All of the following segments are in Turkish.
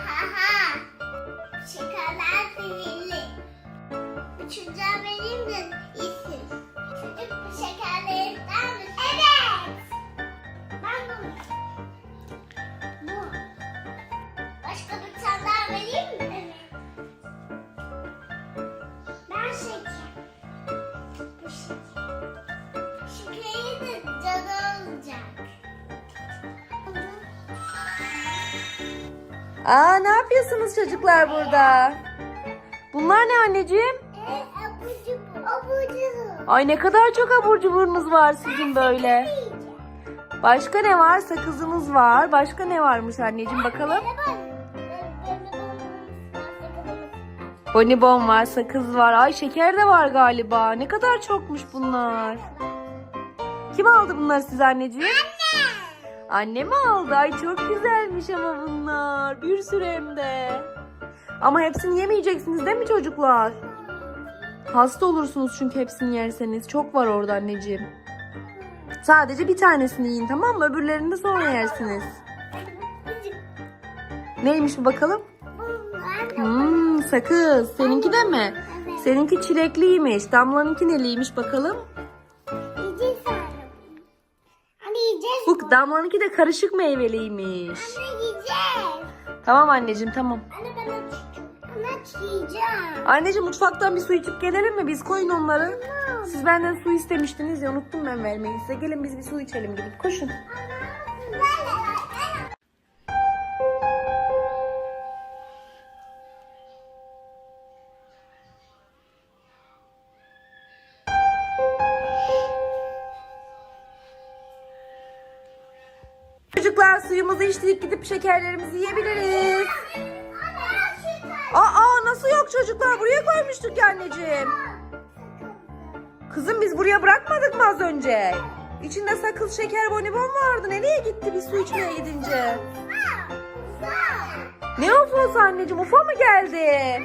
Aha. Şekerler zehirli. Bu çocuğa Aa ne yapıyorsunuz çocuklar burada? Bunlar ne anneciğim? Ay ne kadar çok abur cuburunuz var sizin böyle. Başka ne var? Sakızınız var. Başka ne varmış anneciğim bakalım. Bonibon var, sakız var. Ay şeker de var galiba. Ne kadar çokmuş bunlar. Kim aldı bunları size anneciğim? Anne mi aldı? Ay çok güzelmiş ama bunlar. Bir sürü hem de. Ama hepsini yemeyeceksiniz değil mi çocuklar? Hasta olursunuz çünkü hepsini yerseniz. Çok var orada anneciğim. Sadece bir tanesini yiyin tamam mı? Öbürlerini de sonra yersiniz. Neymiş bu bakalım? Hmm, sakız. Seninki de mi? Seninki çilekliymiş. Damla'nınki neliymiş bakalım? Yiyeceğiz. Bu Damla'nınki de karışık meyveliymiş. Anne yiyeceğiz. Tamam anneciğim tamam. Anne ben aç. Ben aç yiyeceğim. Anneciğim mutfaktan bir su içip gelelim mi? Biz koyun onları. Siz benden su istemiştiniz ya unuttum ben vermeyi size. Gelin biz bir su içelim gidip koşun. Çocuklar suyumuzu içtik gidip şekerlerimizi yiyebiliriz. Aa nasıl yok çocuklar buraya koymuştuk anneciğim. Kızım biz buraya bırakmadık mı az önce? İçinde sakız şeker bonibon vardı. Nereye gitti biz su içmeye gidince? Ne ufosu anneciğim? Ufa mı geldi?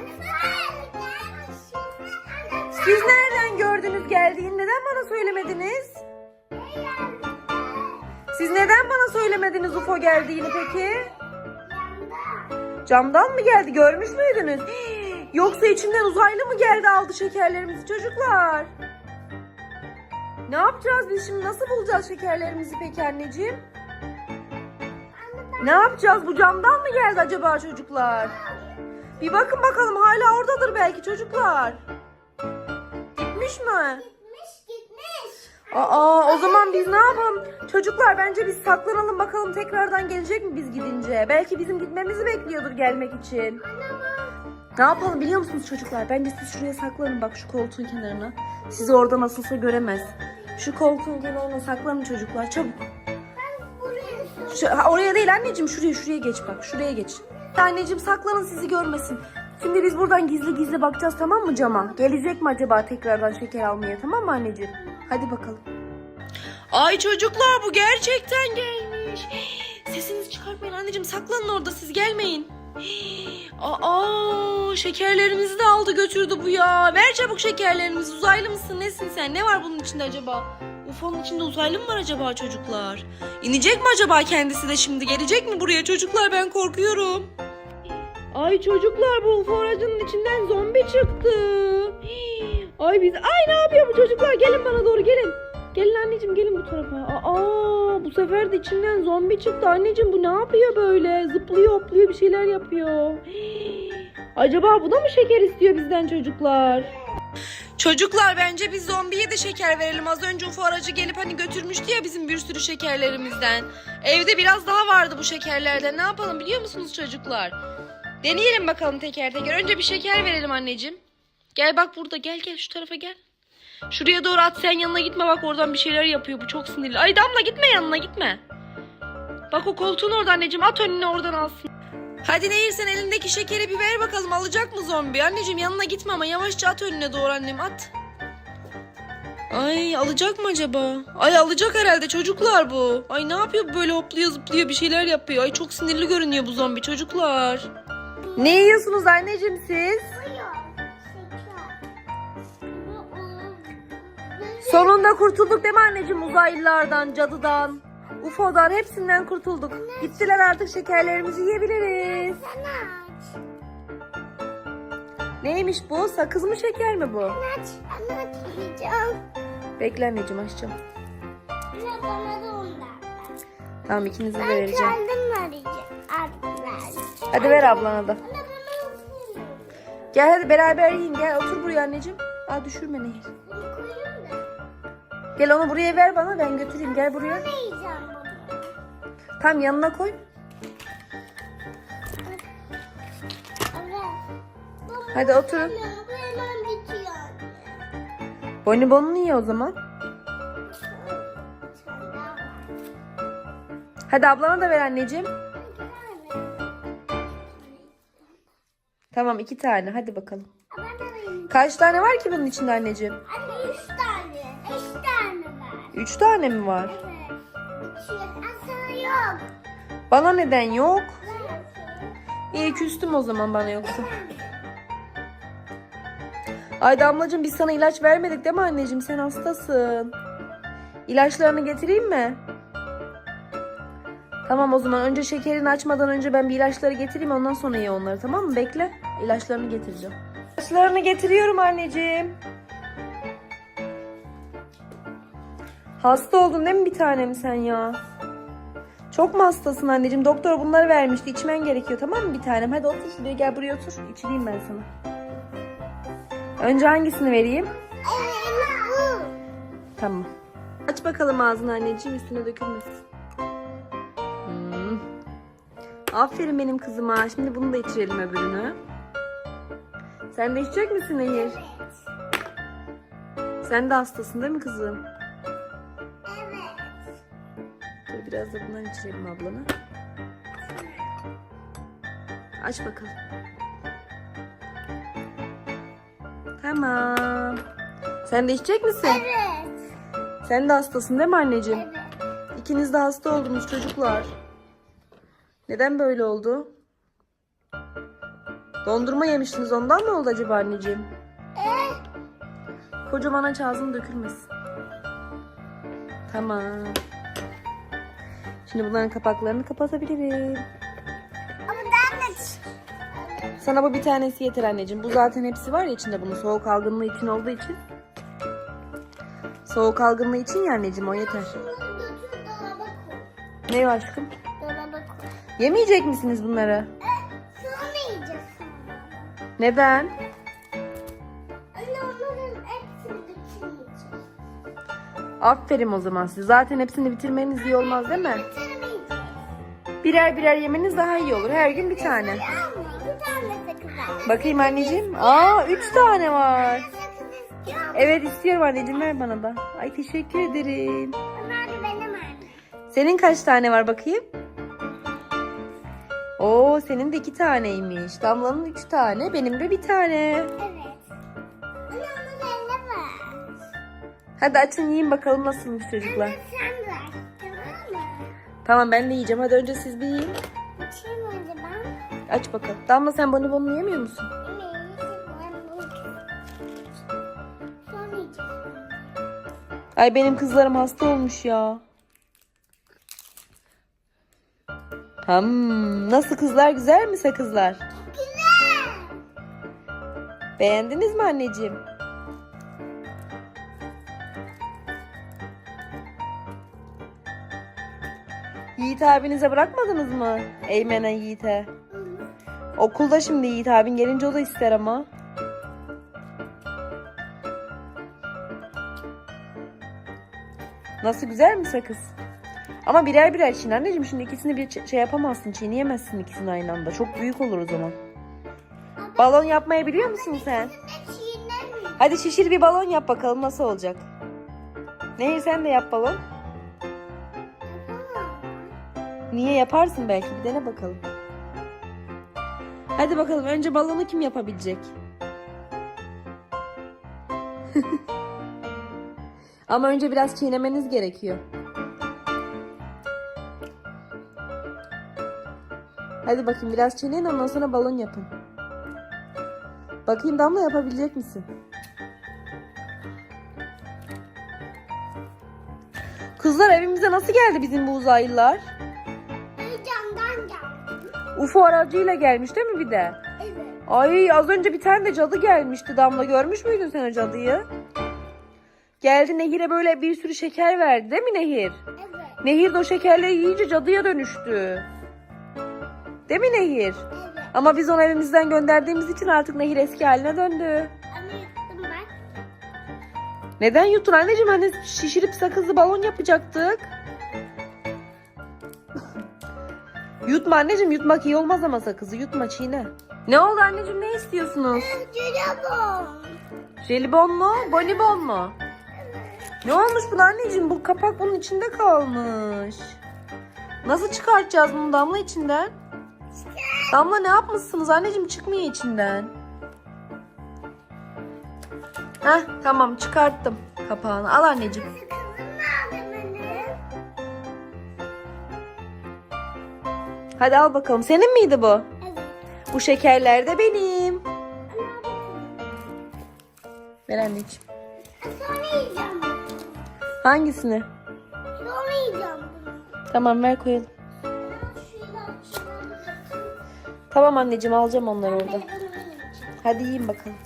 Siz nereden gördünüz geldiğini? Neden bana söylemediniz? Siz neden bana söylemediniz UFO geldiğini peki? Camdan mı geldi? Görmüş müydünüz? Yoksa içinden uzaylı mı geldi aldı şekerlerimizi çocuklar? Ne yapacağız biz şimdi? Nasıl bulacağız şekerlerimizi peki anneciğim? Ne yapacağız? Bu camdan mı geldi acaba çocuklar? Bir bakın bakalım hala oradadır belki çocuklar. Gitmiş mi? Aa o zaman biz ne yapalım? Çocuklar bence biz saklanalım bakalım tekrardan gelecek mi biz gidince? Belki bizim gitmemizi bekliyordur gelmek için. Ne yapalım biliyor musunuz çocuklar? Bence siz şuraya saklanın bak şu koltuğun kenarına. Sizi orada nasılsa göremez. Şu koltuğun kenarına saklanın çocuklar çabuk. Şu, oraya değil anneciğim şuraya şuraya geç bak şuraya geç. Anneciğim saklanın sizi görmesin. Şimdi biz buradan gizli gizli bakacağız tamam mı cama? Gelecek mi acaba tekrardan şeker almaya tamam mı anneciğim? Hadi bakalım. Ay çocuklar bu gerçekten gelmiş. Sesinizi çıkartmayın anneciğim saklanın orada siz gelmeyin. Aa şekerlerimizi de aldı götürdü bu ya. Ver çabuk şekerlerimizi uzaylı mısın nesin sen? Ne var bunun içinde acaba? UFO'nun içinde uzaylı mı var acaba çocuklar? İnecek mi acaba kendisi de şimdi? Gelecek mi buraya çocuklar? Ben korkuyorum. Ay çocuklar bu UFO aracının içinden zombi çıktı. Ay biz ay ne yapıyor bu çocuklar? Gelin bana doğru gelin. Gelin anneciğim gelin bu tarafa. Aa bu sefer de içinden zombi çıktı. Anneciğim bu ne yapıyor böyle? Zıplıyor hopluyor bir şeyler yapıyor. Acaba bu da mı şeker istiyor bizden çocuklar? Çocuklar bence biz zombiye de şeker verelim. Az önce UFO aracı gelip hani götürmüştü ya bizim bir sürü şekerlerimizden. Evde biraz daha vardı bu şekerlerden. Ne yapalım biliyor musunuz çocuklar? Deneyelim bakalım teker teker. Önce bir şeker verelim anneciğim. Gel bak burada gel gel şu tarafa gel. Şuraya doğru at sen yanına gitme bak oradan bir şeyler yapıyor bu çok sinirli. Ay Damla gitme yanına gitme. Bak o koltuğun orada anneciğim at önüne oradan alsın. Hadi Nehir sen elindeki şekeri bir ver bakalım alacak mı zombi? Anneciğim yanına gitme ama yavaşça at önüne doğru annem at. Ay alacak mı acaba? Ay alacak herhalde çocuklar bu. Ay ne yapıyor böyle hopluyor zıplıyor bir şeyler yapıyor. Ay çok sinirli görünüyor bu zombi çocuklar. Ne yiyorsunuz anneciğim siz? Sonunda kurtulduk değil mi anneciğim uzaylılardan, cadıdan? UFO'dan hepsinden kurtulduk. Gittiler artık şekerlerimizi yiyebiliriz. Aç. Neymiş bu? Sakız mı şeker mi bu? Aç. Açmayacağım. Bekle anneciğim açacağım. Bana da ondan. Tamam ikinize de Ben vereceğim. kendim. Artık vereceğim. Hadi ver ablana da. Gel hadi beraber yiyin. Gel otur buraya anneciğim. Aa düşürme Nehir. Gel onu buraya ver bana ben götüreyim. Gel buraya. Ne yiyeceğim bunu? Tam yanına koy. Hadi oturun. Anne. Bonibonunu ye o zaman. Hadi ablana da ver anneciğim. Tamam iki tane hadi bakalım. Kaç tane var ki bunun içinde anneciğim? Anne üç Üç tane mi var? Aslında yok. Bana neden yok? İyi küstüm o zaman bana yoksa. Ay Damlacığım biz sana ilaç vermedik değil mi anneciğim? Sen hastasın. İlaçlarını getireyim mi? Tamam o zaman önce şekerini açmadan önce ben bir ilaçları getireyim ondan sonra ye onları tamam mı? Bekle. İlaçlarını getireceğim. İlaçlarını getiriyorum anneciğim. Hasta oldun değil mi bir tanem sen ya? Çok mu hastasın anneciğim? Doktor bunları vermişti. İçmen gerekiyor tamam mı bir tanem? Hadi otur şuraya gel buraya otur. İçireyim ben sana. Önce hangisini vereyim? Tamam. Aç bakalım ağzını anneciğim üstüne dökülmesin. Hmm. Aferin benim kızıma. Şimdi bunu da içirelim öbürünü. Sen de içecek misin Nehir? Sen de hastasın değil mi kızım? Biraz da bundan içirelim ablana. Aç bakalım. Tamam. Sen de içecek misin? Evet. Sen de hastasın değil mi anneciğim? Evet. İkiniz de hasta oldunuz çocuklar. Neden böyle oldu? Dondurma yemiştiniz ondan mı oldu acaba anneciğim? Eh, Kocaman aç ağzını dökülmesin. Tamam. Şimdi bunların kapaklarını kapatabilirim. Ama ben de Sana bu bir tanesi yeter anneciğim. Bu zaten hepsi var ya içinde bunun soğuk algınlığı için olduğu için. Soğuk algınlığı için ya anneciğim o yeter. Ne o aşkım? Yemeyecek misiniz bunları? Eh, sonra yiyeceğiz. Neden? Aferin o zaman siz. Zaten hepsini bitirmeniz iyi olmaz değil mi? Birer birer yemeniz daha iyi olur. Her gün bir tane. Bakayım anneciğim. Aa üç tane var. Evet istiyorum anneciğim ver bana da. Ay teşekkür ederim. Senin kaç tane var bakayım? Oo senin de iki taneymiş. Damla'nın üç tane, benim de bir tane. Evet. Hadi açın yiyin bakalım nasılmış çocuklar. Sen ver. Tamam mı? Tamam ben de yiyeceğim. Hadi önce siz bir yiyin. Açayım önce ben. Aç bakalım. Damla sen bonibonunu yemiyor musun? Ay benim kızlarım hasta olmuş ya. Hmm, nasıl kızlar güzel mi sakızlar? Güzel. Beğendiniz mi anneciğim? Yiğit abinize bırakmadınız mı? Eymen'e Yiğit'e. Okulda şimdi Yiğit abin gelince o da ister ama. Nasıl güzel mi sakız? Ama birer birer çiğne anneciğim. Şimdi ikisini bir şey yapamazsın. Çiğneyemezsin ikisini aynı anda. Çok büyük olur o zaman. Balon yapmayı biliyor musun sen? Hadi şişir bir balon yap bakalım nasıl olacak. Nehir sen de yap balon. Niye yaparsın belki bir dene bakalım. Hadi bakalım önce balonu kim yapabilecek? Ama önce biraz çiğnemeniz gerekiyor. Hadi bakayım biraz çiğneyin ondan sonra balon yapın. Bakayım Damla yapabilecek misin? Kızlar evimize nasıl geldi bizim bu uzaylılar? UFO aracıyla gelmiş değil mi bir de? Evet. Ay az önce bir tane de cadı gelmişti Damla. Görmüş müydün sen o cadıyı? Geldi Nehir'e böyle bir sürü şeker verdi değil mi Nehir? Evet. Nehir de o şekerleri yiyince cadıya dönüştü. Değil mi Nehir? Evet. Ama biz onu evimizden gönderdiğimiz için artık Nehir eski haline döndü. Ama yuttum ben. Neden yuttun anneciğim? Hani şişirip sakızlı balon yapacaktık. Yutma anneciğim yutmak iyi olmaz ama sakızı yutma çiğne. Ne oldu anneciğim ne istiyorsunuz? Jelibon. Jelibon mu? Bonibon mu? Ne olmuş bu anneciğim? Bu kapak bunun içinde kalmış. Nasıl çıkartacağız bunu Damla içinden? Damla ne yapmışsınız anneciğim? Çıkmıyor içinden. Heh tamam çıkarttım kapağını. Al anneciğim. Hadi al bakalım. Senin miydi bu? Evet. Bu şekerler de benim. Ver anneciğim. Sonra yiyeceğim. Hangisini? Sonra yiyeceğim bunu. Tamam ver koyalım. Tamam anneciğim alacağım onları orada. Hadi yiyin bakalım.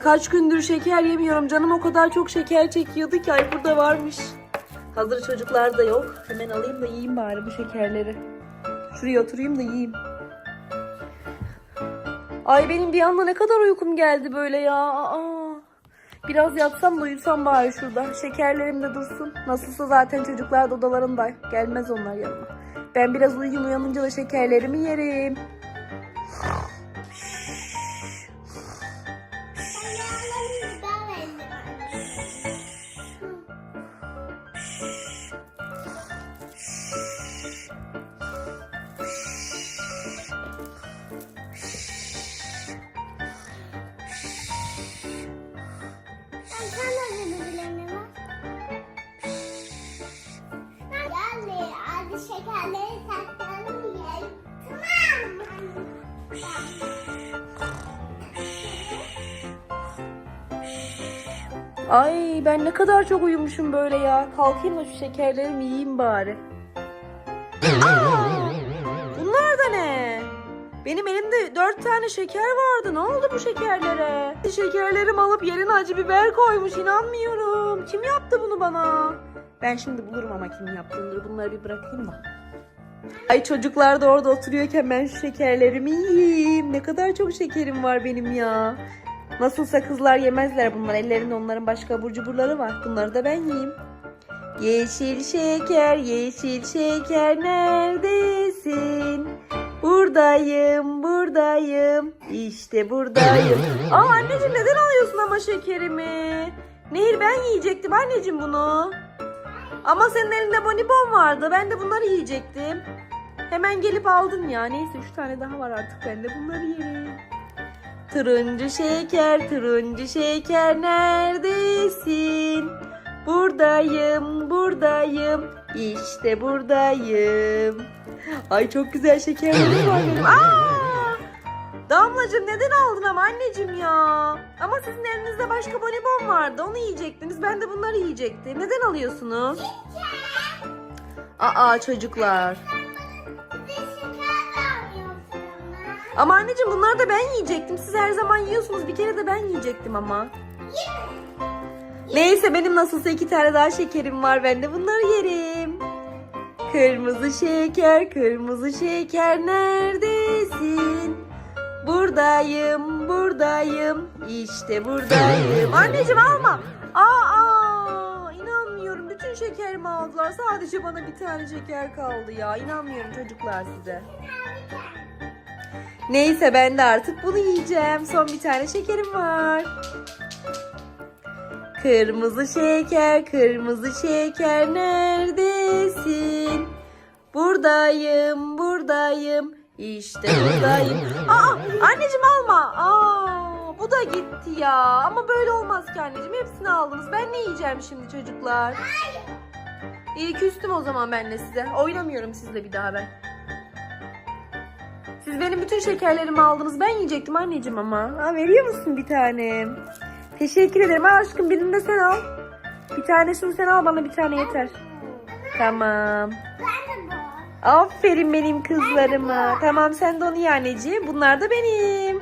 Kaç gündür şeker yemiyorum. Canım o kadar çok şeker çekiyordu ki ay burada varmış. Hazır çocuklar da yok. Hemen alayım da yiyeyim bari bu şekerleri. Şuraya oturayım da yiyeyim. Ay benim bir anda ne kadar uykum geldi böyle ya. Aa. Biraz yatsam da uyusam bari şurada. Şekerlerim de dursun. Nasılsa zaten çocuklar da odalarında. Gelmez onlar yanıma. Ben biraz uyuyayım uyanınca da şekerlerimi yerim. Ay ben ne kadar çok uyumuşum böyle ya. Kalkayım da şu şekerlerimi yiyeyim bari. Aa, bunlar da ne? Benim elimde dört tane şeker vardı. Ne oldu bu şekerlere? Şekerlerimi alıp yerine acı biber koymuş. İnanmıyorum. Kim yaptı bunu bana? Ben şimdi bulurum ama kim yaptığını. Bunları bir bırakayım da. Ay çocuklar da orada oturuyorken ben şu şekerlerimi yiyeyim. Ne kadar çok şekerim var benim ya. Nasılsa kızlar yemezler bunlar. Ellerinde onların başka abur cuburları var. Bunları da ben yiyeyim. Yeşil şeker, yeşil şeker neredesin? Buradayım, buradayım. İşte buradayım. Aa anneciğim neden alıyorsun ama şekerimi? Nehir ben yiyecektim anneciğim bunu. Ama senin elinde bonibon vardı. Ben de bunları yiyecektim. Hemen gelip aldın ya. Neyse üç tane daha var artık. Ben de bunları yerim. Turuncu şeker, turuncu şeker neredesin? Buradayım, buradayım. İşte buradayım. Ay çok güzel şekerlerim var benim. Aa! Damlacığım neden aldın ama anneciğim ya? Ama sizin elinizde başka bonibon vardı. Onu yiyecektiniz. Ben de bunları yiyecektim. Neden alıyorsunuz? Aa çocuklar. Ama. Anneciğim bunları da ben yiyecektim. Siz her zaman yiyorsunuz. Bir kere de ben yiyecektim ama. Neyse benim nasılsa iki tane daha şekerim var. Ben de bunları yerim. Kırmızı şeker, kırmızı şeker neredesin? Buradayım, buradayım. İşte buradayım. Anneciğim alma. Aa, aa, inanmıyorum. Bütün şekerimi aldılar. Sadece bana bir tane şeker kaldı ya. İnanmıyorum çocuklar size. Neyse ben de artık bunu yiyeceğim. Son bir tane şekerim var. Kırmızı şeker, kırmızı şeker neredesin? Buradayım, buradayım. İşte buradayım. Aa, anneciğim alma. Aa, bu da gitti ya. Ama böyle olmaz ki anneciğim. Hepsini aldınız. Ben ne yiyeceğim şimdi çocuklar? İyi küstüm o zaman ben de size. Oynamıyorum sizle bir daha ben. Siz benim bütün şekerlerimi aldınız. Ben yiyecektim anneciğim ama. Ha, veriyor musun bir tane? Teşekkür ederim. Al aşkım birini de sen al. Bir tanesini sen al bana bir tane yeter. Tamam. Aferin benim kızlarıma. Tamam sen de onu ye anneciğim. Bunlar da benim.